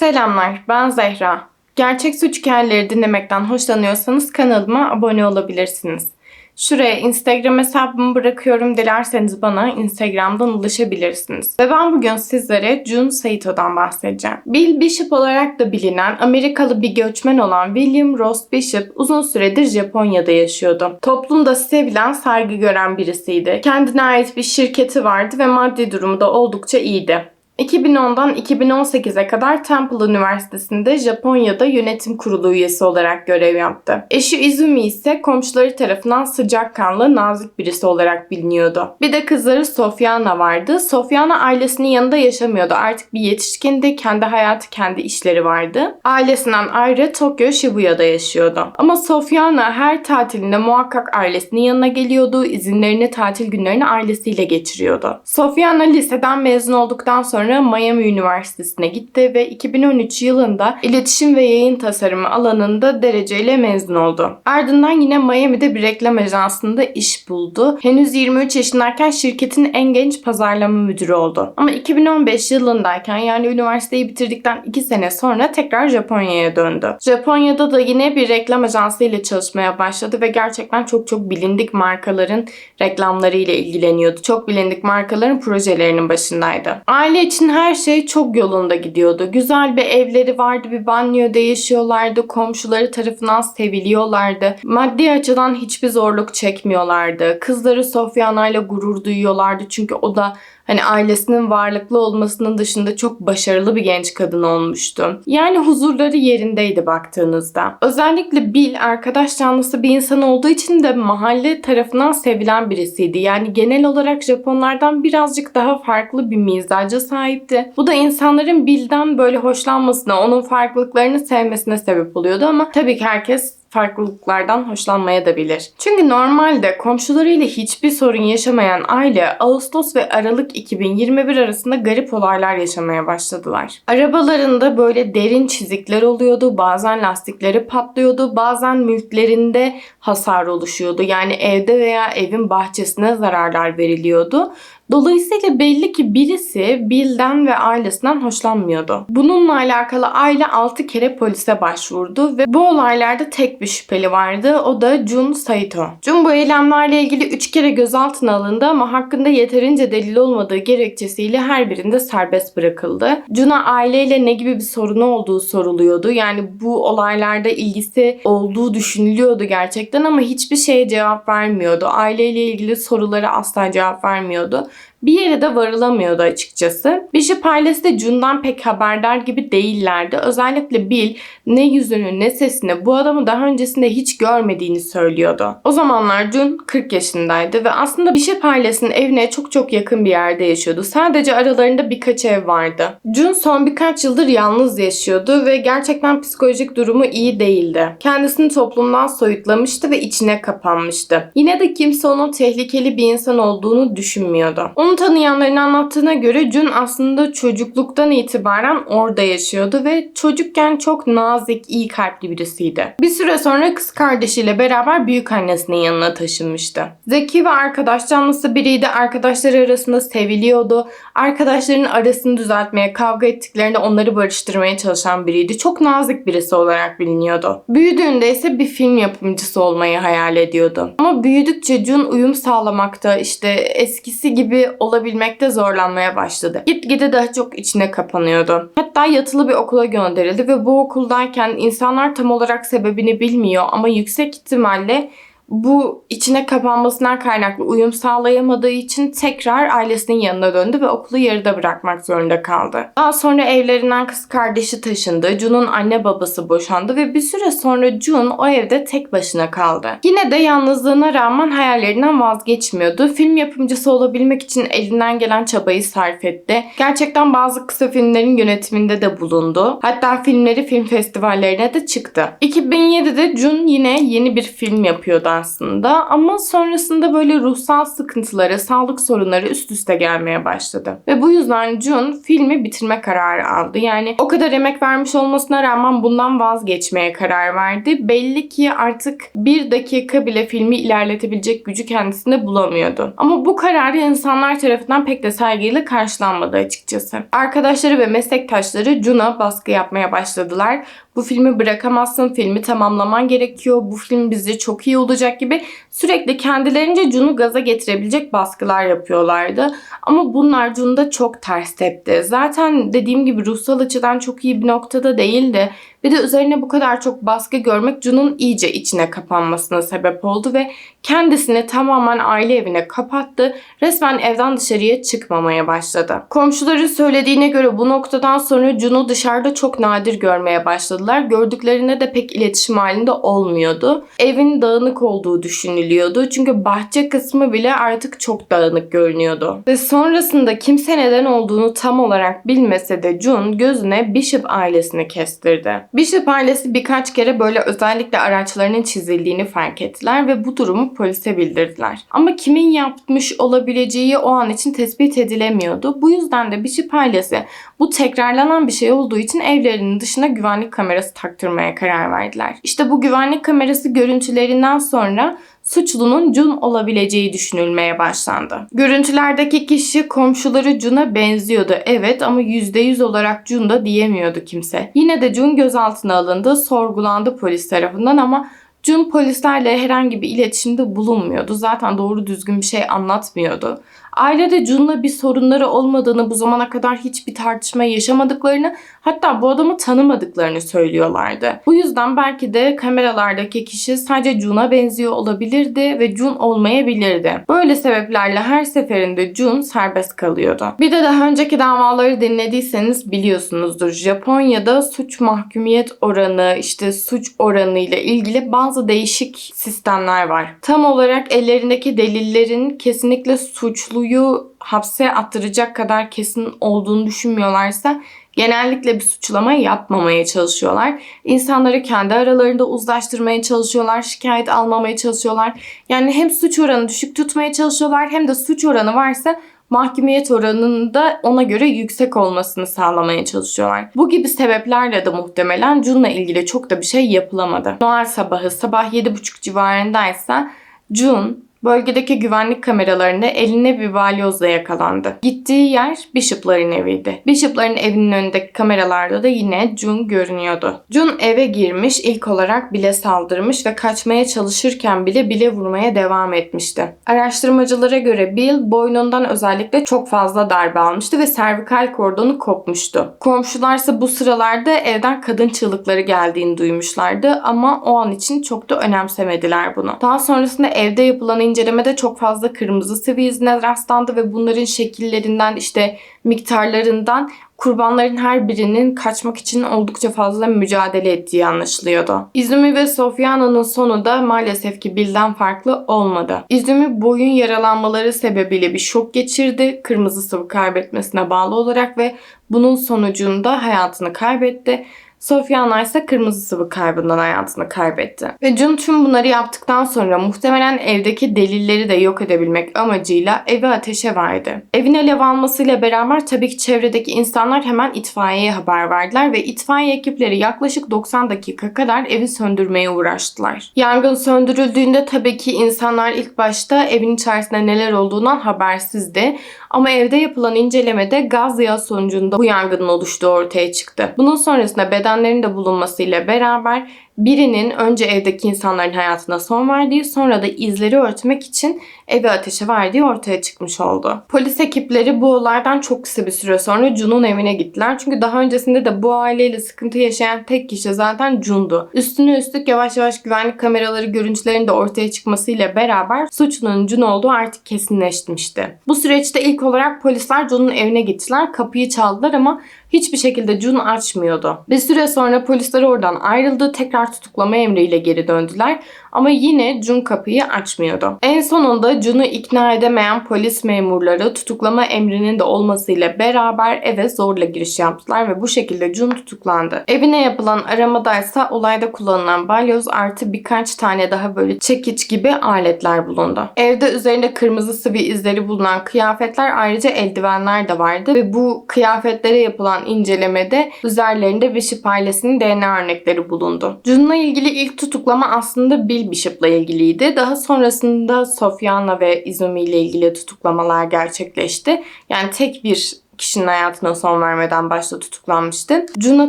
Selamlar, ben Zehra. Gerçek suç hikayeleri dinlemekten hoşlanıyorsanız kanalıma abone olabilirsiniz. Şuraya Instagram hesabımı bırakıyorum. Dilerseniz bana Instagram'dan ulaşabilirsiniz. Ve ben bugün sizlere Jun Saito'dan bahsedeceğim. Bill Bishop olarak da bilinen Amerikalı bir göçmen olan William Ross Bishop uzun süredir Japonya'da yaşıyordu. Toplumda sevilen, saygı gören birisiydi. Kendine ait bir şirketi vardı ve maddi durumu da oldukça iyiydi. 2010'dan 2018'e kadar Temple Üniversitesi'nde Japonya'da yönetim kurulu üyesi olarak görev yaptı. Eşi Izumi ise komşuları tarafından sıcakkanlı, nazik birisi olarak biliniyordu. Bir de kızları Sofyana vardı. Sofyana ailesinin yanında yaşamıyordu. Artık bir yetişkindi, kendi hayatı, kendi işleri vardı. Ailesinden ayrı Tokyo Shibuya'da yaşıyordu. Ama Sofyana her tatilinde muhakkak ailesinin yanına geliyordu. İzinlerini, tatil günlerini ailesiyle geçiriyordu. Sofyana liseden mezun olduktan sonra Miami Üniversitesi'ne gitti ve 2013 yılında iletişim ve yayın tasarımı alanında dereceyle mezun oldu. Ardından yine Miami'de bir reklam ajansında iş buldu. Henüz 23 yaşındayken şirketin en genç pazarlama müdürü oldu. Ama 2015 yılındayken yani üniversiteyi bitirdikten 2 sene sonra tekrar Japonya'ya döndü. Japonya'da da yine bir reklam ajansı ile çalışmaya başladı ve gerçekten çok çok bilindik markaların reklamları ile ilgileniyordu. Çok bilindik markaların projelerinin başındaydı. Aile için her şey çok yolunda gidiyordu. Güzel bir evleri vardı, bir banyoda yaşıyorlardı, komşuları tarafından seviliyorlardı. Maddi açıdan hiçbir zorluk çekmiyorlardı. Kızları Sofyana ile gurur duyuyorlardı çünkü o da hani ailesinin varlıklı olmasının dışında çok başarılı bir genç kadın olmuştu. Yani huzurları yerindeydi baktığınızda. Özellikle Bill arkadaş canlısı bir insan olduğu için de mahalle tarafından sevilen birisiydi. Yani genel olarak Japonlardan birazcık daha farklı bir mizaca sahipti. Bu da insanların Bill'den böyle hoşlanmasına, onun farklılıklarını sevmesine sebep oluyordu ama tabii ki herkes farklılıklardan hoşlanmaya da bilir. Çünkü normalde komşularıyla hiçbir sorun yaşamayan aile Ağustos ve Aralık 2021 arasında garip olaylar yaşamaya başladılar. Arabalarında böyle derin çizikler oluyordu, bazen lastikleri patlıyordu, bazen mülklerinde hasar oluşuyordu. Yani evde veya evin bahçesine zararlar veriliyordu. Dolayısıyla belli ki birisi Bill'den ve ailesinden hoşlanmıyordu. Bununla alakalı aile 6 kere polise başvurdu ve bu olaylarda tek bir şüpheli vardı. O da Jun Saito. Jun bu eylemlerle ilgili 3 kere gözaltına alındı ama hakkında yeterince delil olmadığı gerekçesiyle her birinde serbest bırakıldı. Jun'a aileyle ne gibi bir sorunu olduğu soruluyordu. Yani bu olaylarda ilgisi olduğu düşünülüyordu gerçekten ama hiçbir şeye cevap vermiyordu. Aileyle ilgili sorulara asla cevap vermiyordu bir yere de varılamıyordu açıkçası. Bishop ailesi de Jun'dan pek haberdar gibi değillerdi. Özellikle Bill ne yüzünü ne sesini bu adamı daha öncesinde hiç görmediğini söylüyordu. O zamanlar Jun 40 yaşındaydı ve aslında Bishop ailesinin evine çok çok yakın bir yerde yaşıyordu. Sadece aralarında birkaç ev vardı. Jun son birkaç yıldır yalnız yaşıyordu ve gerçekten psikolojik durumu iyi değildi. Kendisini toplumdan soyutlamıştı ve içine kapanmıştı. Yine de kimse onun tehlikeli bir insan olduğunu düşünmüyordu. Onu tanıyanların anlattığına göre Jun aslında çocukluktan itibaren orada yaşıyordu ve çocukken çok nazik, iyi kalpli birisiydi. Bir süre sonra kız kardeşiyle beraber büyük annesinin yanına taşınmıştı. Zeki ve arkadaş canlısı biriydi. Arkadaşları arasında seviliyordu. Arkadaşların arasını düzeltmeye, kavga ettiklerinde onları barıştırmaya çalışan biriydi. Çok nazik birisi olarak biliniyordu. Büyüdüğünde ise bir film yapımcısı olmayı hayal ediyordu. Ama büyüdükçe Jun uyum sağlamakta işte eskisi gibi olabilmekte zorlanmaya başladı. Gitgide daha çok içine kapanıyordu. Hatta yatılı bir okula gönderildi ve bu okuldayken insanlar tam olarak sebebini bilmiyor ama yüksek ihtimalle bu içine kapanmasından kaynaklı uyum sağlayamadığı için tekrar ailesinin yanına döndü ve okulu yarıda bırakmak zorunda kaldı. Daha sonra evlerinden kız kardeşi taşındı. Jun'un anne babası boşandı ve bir süre sonra Jun o evde tek başına kaldı. Yine de yalnızlığına rağmen hayallerinden vazgeçmiyordu. Film yapımcısı olabilmek için elinden gelen çabayı sarf etti. Gerçekten bazı kısa filmlerin yönetiminde de bulundu. Hatta filmleri film festivallerine de çıktı. 2007'de Jun yine yeni bir film yapıyordu aslında ama sonrasında böyle ruhsal sıkıntıları, sağlık sorunları üst üste gelmeye başladı. Ve bu yüzden Jun filmi bitirme kararı aldı. Yani o kadar emek vermiş olmasına rağmen bundan vazgeçmeye karar verdi. Belli ki artık bir dakika bile filmi ilerletebilecek gücü kendisinde bulamıyordu. Ama bu kararı insanlar tarafından pek de saygıyla karşılanmadı açıkçası. Arkadaşları ve meslektaşları Jun'a baskı yapmaya başladılar. Bu filmi bırakamazsın, filmi tamamlaman gerekiyor, bu film bizce çok iyi olacak gibi sürekli kendilerince Jun'u gaza getirebilecek baskılar yapıyorlardı. Ama bunlar Jun'da çok ters tepti. Zaten dediğim gibi ruhsal açıdan çok iyi bir noktada değildi. Bir de üzerine bu kadar çok baskı görmek Jun'un iyice içine kapanmasına sebep oldu ve kendisini tamamen aile evine kapattı. Resmen evden dışarıya çıkmamaya başladı. Komşuların söylediğine göre bu noktadan sonra Jun'u dışarıda çok nadir görmeye başladılar. Gördüklerine de pek iletişim halinde olmuyordu. Evin dağınık olduğu düşünülüyordu. Çünkü bahçe kısmı bile artık çok dağınık görünüyordu. Ve sonrasında kimse neden olduğunu tam olarak bilmese de Jun gözüne Bishop ailesini kestirdi. Bishop ailesi birkaç kere böyle özellikle araçlarının çizildiğini fark ettiler ve bu durumu polise bildirdiler. Ama kimin yapmış olabileceği o an için tespit edilemiyordu. Bu yüzden de Bishop ailesi bu tekrarlanan bir şey olduğu için evlerinin dışına güvenlik kamerası taktırmaya karar verdiler. İşte bu güvenlik kamerası görüntülerinden sonra suçlunun Jun olabileceği düşünülmeye başlandı. Görüntülerdeki kişi komşuları Jun'a benziyordu evet ama %100 olarak Jun da diyemiyordu kimse. Yine de Jun gözaltına alındı, sorgulandı polis tarafından ama Jun polislerle herhangi bir iletişimde bulunmuyordu. Zaten doğru düzgün bir şey anlatmıyordu. Ailede Jun'la bir sorunları olmadığını, bu zamana kadar hiçbir tartışma yaşamadıklarını, hatta bu adamı tanımadıklarını söylüyorlardı. Bu yüzden belki de kameralardaki kişi sadece Jun'a benziyor olabilirdi ve Jun olmayabilirdi. Böyle sebeplerle her seferinde Jun serbest kalıyordu. Bir de daha önceki davaları dinlediyseniz biliyorsunuzdur. Japonya'da suç mahkumiyet oranı, işte suç oranı ile ilgili bazı değişik sistemler var. Tam olarak ellerindeki delillerin kesinlikle suçlu suçluyu hapse attıracak kadar kesin olduğunu düşünmüyorlarsa genellikle bir suçlama yapmamaya çalışıyorlar. İnsanları kendi aralarında uzlaştırmaya çalışıyorlar, şikayet almamaya çalışıyorlar. Yani hem suç oranı düşük tutmaya çalışıyorlar hem de suç oranı varsa mahkumiyet oranının da ona göre yüksek olmasını sağlamaya çalışıyorlar. Bu gibi sebeplerle de muhtemelen Jun'la ilgili çok da bir şey yapılamadı. Noel sabahı sabah 7.30 civarındaysa Jun Bölgedeki güvenlik kameralarında eline bir balyozla yakalandı. Gittiği yer Bishop'ların eviydi. Bishop'ların evinin önündeki kameralarda da yine Jun görünüyordu. Jun eve girmiş, ilk olarak Bill'e saldırmış ve kaçmaya çalışırken bile Bill'e vurmaya devam etmişti. Araştırmacılara göre Bill boynundan özellikle çok fazla darbe almıştı ve servikal kordonu kopmuştu. Komşularsa bu sıralarda evden kadın çığlıkları geldiğini duymuşlardı ama o an için çok da önemsemediler bunu. Daha sonrasında evde yapılan incelemede çok fazla kırmızı sıvı izine rastlandı ve bunların şekillerinden işte miktarlarından kurbanların her birinin kaçmak için oldukça fazla mücadele ettiği anlaşılıyordu. İzumi ve Sofyana'nın sonu da maalesef ki Bill'den farklı olmadı. İzumi boyun yaralanmaları sebebiyle bir şok geçirdi. Kırmızı sıvı kaybetmesine bağlı olarak ve bunun sonucunda hayatını kaybetti. Sofyana ise kırmızı sıvı kaybından hayatını kaybetti. Ve Jun tüm bunları yaptıktan sonra muhtemelen evdeki delilleri de yok edebilmek amacıyla evi ateşe verdi. Evin alev almasıyla beraber tabii ki çevredeki insanlar hemen itfaiyeye haber verdiler ve itfaiye ekipleri yaklaşık 90 dakika kadar evi söndürmeye uğraştılar. Yangın söndürüldüğünde tabii ki insanlar ilk başta evin içerisinde neler olduğundan habersizdi. Ama evde yapılan incelemede gaz yağı sonucunda bu yangının oluştuğu ortaya çıktı. Bunun sonrasında bedenlerin de bulunmasıyla beraber birinin önce evdeki insanların hayatına son verdiği sonra da izleri örtmek için evi ateşe verdiği ortaya çıkmış oldu. Polis ekipleri bu olaydan çok kısa bir süre sonra Jun'un evine gittiler. Çünkü daha öncesinde de bu aileyle sıkıntı yaşayan tek kişi zaten Jun'du. Üstüne üstlük yavaş yavaş güvenlik kameraları görüntülerinin de ortaya çıkmasıyla beraber suçlunun Jun olduğu artık kesinleşmişti. Bu süreçte ilk olarak polisler Jun'un evine gittiler. Kapıyı çaldılar ama hiçbir şekilde Jun açmıyordu. Bir süre sonra polisler oradan ayrıldı. Tekrar tutuklama emriyle geri döndüler. Ama yine Jun kapıyı açmıyordu. En sonunda Jun'u ikna edemeyen polis memurları tutuklama emrinin de olmasıyla beraber eve zorla giriş yaptılar ve bu şekilde Jun tutuklandı. Evine yapılan aramadaysa olayda kullanılan balyoz artı birkaç tane daha böyle çekiç gibi aletler bulundu. Evde üzerinde kırmızı sıvı izleri bulunan kıyafetler ayrıca eldivenler de vardı ve bu kıyafetlere yapılan incelemede üzerlerinde Bishop ailesinin DNA örnekleri bulundu. Jun'la ilgili ilk tutuklama aslında Bill Bishop'la ilgiliydi. Daha sonrasında Sofyana ve Izumi ile ilgili tutuklamalar gerçekleşti. Yani tek bir kişinin hayatına son vermeden başta tutuklanmıştı. Jun'a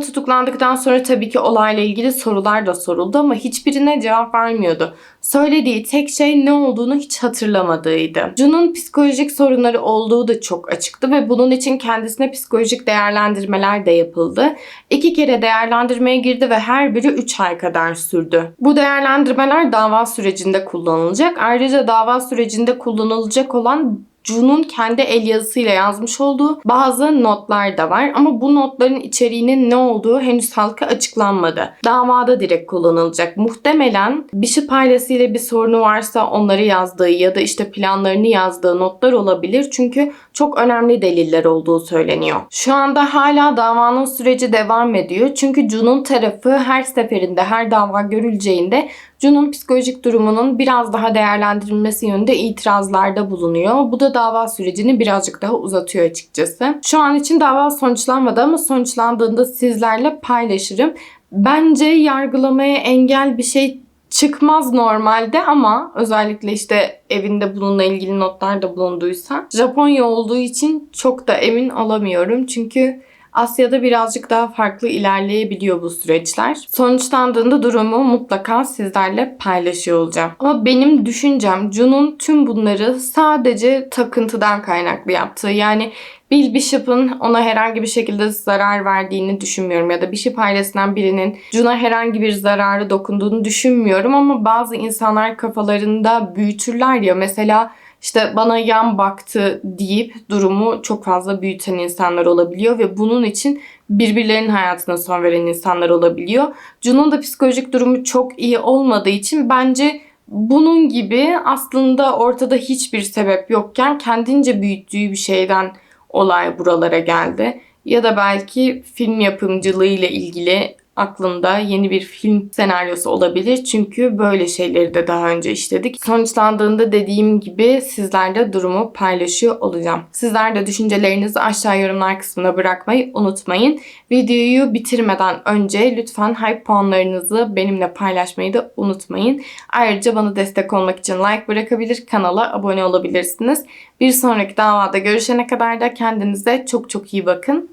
tutuklandıktan sonra tabii ki olayla ilgili sorular da soruldu ama hiçbirine cevap vermiyordu. Söylediği tek şey ne olduğunu hiç hatırlamadığıydı. Jun'un psikolojik sorunları olduğu da çok açıktı ve bunun için kendisine psikolojik değerlendirmeler de yapıldı. İki kere değerlendirmeye girdi ve her biri 3 ay kadar sürdü. Bu değerlendirmeler dava sürecinde kullanılacak. Ayrıca dava sürecinde kullanılacak olan Jun'un kendi el yazısıyla yazmış olduğu bazı notlar da var ama bu notların içeriğinin ne olduğu henüz halka açıklanmadı. Davada direkt kullanılacak. Muhtemelen Bishop ailesiyle bir sorunu varsa onları yazdığı ya da işte planlarını yazdığı notlar olabilir. Çünkü çok önemli deliller olduğu söyleniyor. Şu anda hala davanın süreci devam ediyor. Çünkü Jun'un tarafı her seferinde her dava görüleceğinde Jun'un psikolojik durumunun biraz daha değerlendirilmesi yönünde itirazlarda bulunuyor. Bu da dava sürecini birazcık daha uzatıyor açıkçası. Şu an için dava sonuçlanmadı ama sonuçlandığında sizlerle paylaşırım. Bence yargılamaya engel bir şey çıkmaz normalde ama özellikle işte evinde bununla ilgili notlar da bulunduysa Japonya olduğu için çok da emin olamıyorum. Çünkü Asya'da birazcık daha farklı ilerleyebiliyor bu süreçler. Sonuçlandığında durumu mutlaka sizlerle paylaşıyor olacağım. Ama benim düşüncem Jun'un tüm bunları sadece takıntıdan kaynaklı yaptığı. Yani Bill Bishop'ın ona herhangi bir şekilde zarar verdiğini düşünmüyorum ya da Bishop ailesinden birinin Jun'a herhangi bir zararı dokunduğunu düşünmüyorum ama bazı insanlar kafalarında büyütürler ya mesela işte bana yan baktı deyip durumu çok fazla büyüten insanlar olabiliyor ve bunun için birbirlerinin hayatına son veren insanlar olabiliyor. Jun'un da psikolojik durumu çok iyi olmadığı için bence bunun gibi aslında ortada hiçbir sebep yokken kendince büyüttüğü bir şeyden olay buralara geldi. Ya da belki film yapımcılığı ile ilgili aklında yeni bir film senaryosu olabilir. Çünkü böyle şeyleri de daha önce işledik. Sonuçlandığında dediğim gibi sizlerle durumu paylaşıyor olacağım. Sizler de düşüncelerinizi aşağı yorumlar kısmına bırakmayı unutmayın. Videoyu bitirmeden önce lütfen hype puanlarınızı benimle paylaşmayı da unutmayın. Ayrıca bana destek olmak için like bırakabilir, kanala abone olabilirsiniz. Bir sonraki davada görüşene kadar da kendinize çok çok iyi bakın.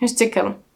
Hoşçakalın.